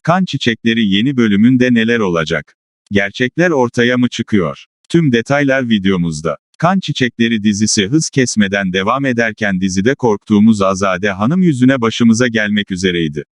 Kan Çiçekleri yeni bölümünde neler olacak? Gerçekler ortaya mı çıkıyor? Tüm detaylar videomuzda. Kan Çiçekleri dizisi hız kesmeden devam ederken dizide korktuğumuz Azade Hanım yüzüne başımıza gelmek üzereydi.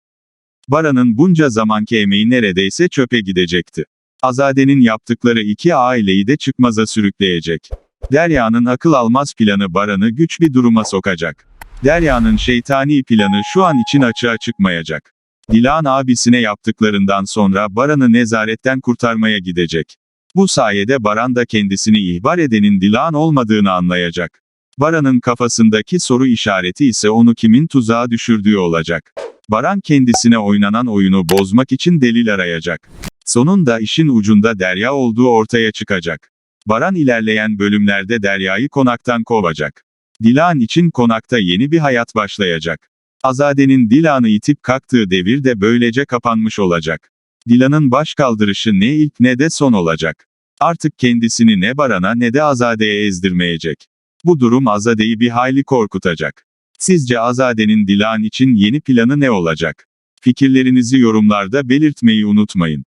Baran'ın bunca zamanki emeği neredeyse çöpe gidecekti. Azade'nin yaptıkları iki aileyi de çıkmaza sürükleyecek. Derya'nın akıl almaz planı Baran'ı güç bir duruma sokacak. Derya'nın şeytani planı şu an için açığa çıkmayacak. Dilan abisine yaptıklarından sonra Baran'ı nezaretten kurtarmaya gidecek. Bu sayede Baran da kendisini ihbar edenin Dilan olmadığını anlayacak. Baran'ın kafasındaki soru işareti ise onu kimin tuzağa düşürdüğü olacak. Baran kendisine oynanan oyunu bozmak için delil arayacak. Sonunda işin ucunda Derya olduğu ortaya çıkacak. Baran ilerleyen bölümlerde Derya'yı konaktan kovacak. Dilan için konakta yeni bir hayat başlayacak. Azade'nin Dilan'ı itip kalktığı devir de böylece kapanmış olacak. Dilan'ın baş kaldırışı ne ilk ne de son olacak. Artık kendisini ne Baran'a ne de Azade'ye ezdirmeyecek. Bu durum Azade'yi bir hayli korkutacak. Sizce Azade'nin Dilan için yeni planı ne olacak? Fikirlerinizi yorumlarda belirtmeyi unutmayın.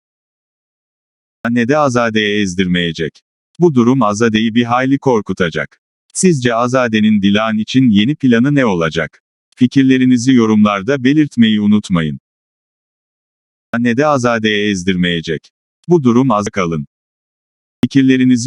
Ne de Azade'ye ezdirmeyecek. Bu durum Azade'yi bir hayli korkutacak. Sizce Azade'nin Dilan için yeni planı ne olacak? Fikirlerinizi yorumlarda belirtmeyi unutmayın. Ne de Azade'ye ezdirmeyecek. Bu durum az kalın. Fikirlerinizi